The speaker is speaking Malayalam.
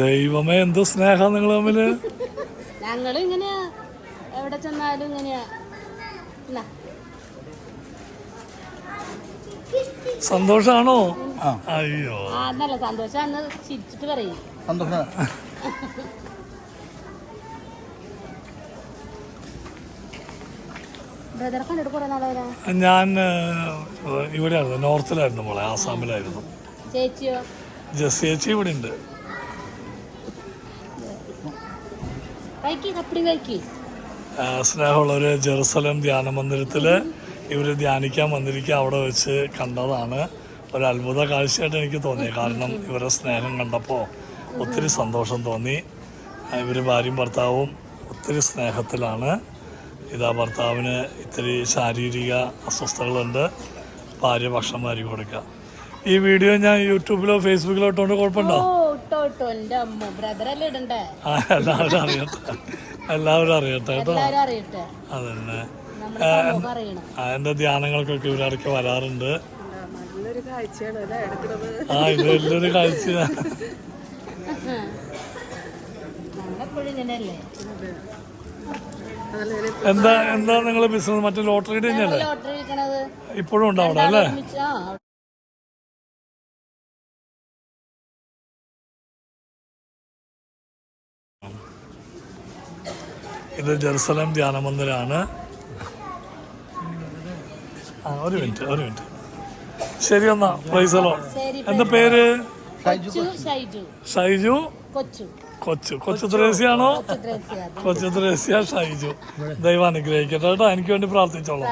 ദൈവമേ എന്ത് സ്നേഹം നിങ്ങൾ തമ്മിൽ ഞങ്ങളും ഇങ്ങനെയാ. എവിടെ ചെന്നാലും ഇങ്ങനെയാ. സന്തോഷാണോ? അയ്യോ. നല്ല സന്തോഷം ചിരിച്ചിട്ട് പറയും. സന്തോഷം. ഞാൻ ഇവിടെയായിരുന്നു നോർത്തിലായിരുന്നു മോളെ ആസാമിലായിരുന്നു. ചേച്ചിയോ? ജസ് ചേച്ചി ഇവിടെ ഉണ്ട് സ്നേഹമുള്ളവര് ജെറുസലം ധ്യാന മന്ദിരത്തിൽ ഇവർ ധ്യാനിക്കാൻ വന്നിരിക്കുക അവിടെ വെച്ച് കണ്ടതാണ്. ഒരു അത്ഭുത കാഴ്ചയായിട്ട് എനിക്ക് തോന്നി കാരണം ഇവരുടെ സ്നേഹം കണ്ടപ്പോൾ ഒത്തിരി സന്തോഷം തോന്നി. ഇവർ ഭാര്യയും ഭർത്താവും ഒത്തിരി സ്നേഹത്തിലാണ്. ഇതാ ഭർത്താവിന് ഇത്തിരി ശാരീരിക അസ്വസ്ഥതകളുണ്ട്. ഭാര്യ ഭക്ഷണം വാരി കൊടുക്കുക ഈ വീഡിയോ ഞാൻ യൂട്യൂബിലോ ഫേസ്ബുക്കിലോ ഇട്ടുകൊണ്ട് കുഴപ്പമുണ്ടോ? അറിയട്ടെ എല്ലാവരും അറിയട്ടെ കേട്ടോ. എല്ലാവരും അറിയട്ടെ. അതന്നെ. എന്റെ ധ്യാനങ്ങൾക്കൊക്കെ ഇവരടയ്ക്ക് വരാറുണ്ട്. ആ ഇത് വലിയൊരു കാഴ്ചയാണ് എന്താ എന്താ നിങ്ങൾ ബിസിനസ് മറ്റേ ലോട്ടറി തന്നെയല്ലേ ഇപ്പോഴും ഉണ്ടാവണം അല്ലേ? ഇത് ജെറുസലേം ധ്യാന മന്ദിരാണ് ആ ഒരു മിനിറ്റ് ഒരു മിനിറ്റ്. ശരി എന്നാ പ്രൈസലോ. എന്താ പേര്? ഷൈജു. കൊച്ചു. കൊച്ചു. കൊച്ചു ത്രേസ്യാണോ? കൊച്ചു ത്രേസ്യ. ഷൈജു. ദൈവം അനുഗ്രഹിക്കട്ടെ കേട്ടോ. എനിക്ക് വേണ്ടി പ്രാർത്ഥിച്ചോളാം.